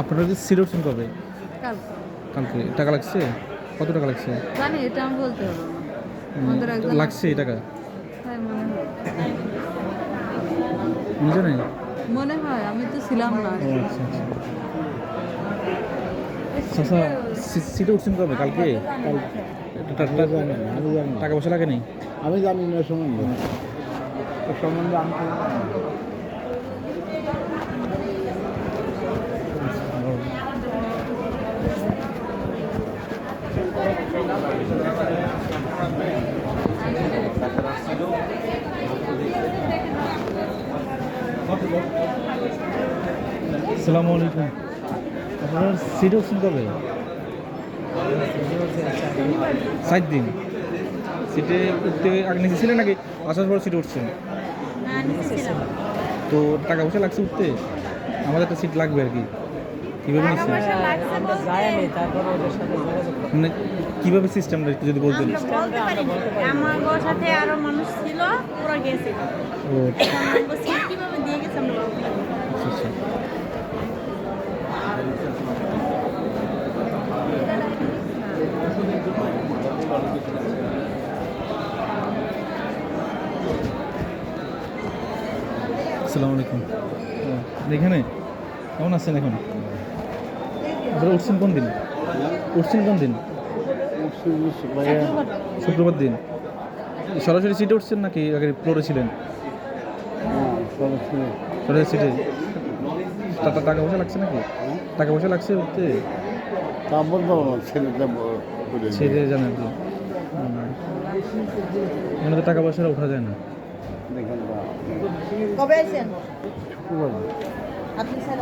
আপনারা যে উঠছেন কবে? কালকে। কালকে। টাকা লাগছে? কত টাকা লাগছে? জানি এটা আমি বলতে পারব না। লাগছে এই টাকা? মনে হয়। নেই? মনে হয় আমি তো ছিলাম না। আচ্ছা আচ্ছা। সিটে উঠছেন কবে? কালকে? টাকা পয়সা লাগে নেই? আমি জানি না সম্বন্ধে। সম্বন্ধে আমি আসসালামু আলাইকুম। আপনারা সিটে উঠছেন কবে সাত দিন। সিটে উঠতে আগে নিচে ছিলেন নাকি? আসার পর সিটে উঠছেন? তো টাকা পয়সা লাগছে উঠতে? আমাদের একটা সিট লাগবে আর কি। কীভাবে আমরা তারপর ওদের সাথে যোগাযোগ মানে কীভাবে সিস্টেমটা একটু যদি বলতেন? আমরা বলতে পারি আমার সাথে আরও মানুষ ছিল ওরা গেছিল ও। আমরা কীভাবে দিয়ে গেছে আমরা। আচ্ছা আচ্ছা। আসসালামু আলাইকুম। এখানে? কেমন আছেন এখন? আপনারা উঠছেন কোন দিন? উঠছেন কোন দিন? শুক্রবার দিন। সরাসরি সিটে উঠছেন নাকি আগে ফ্লোরে ছিলেন? সরাসরি। সিটে টাকা পয়সা লাগছে নাকি? টাকা পয়সা লাগছে উঠতে। ছেড়ে জানেন কি। এখানে তো টাকা পয়সা ওঠা যায় না। কবে আছেন আপনি স্যার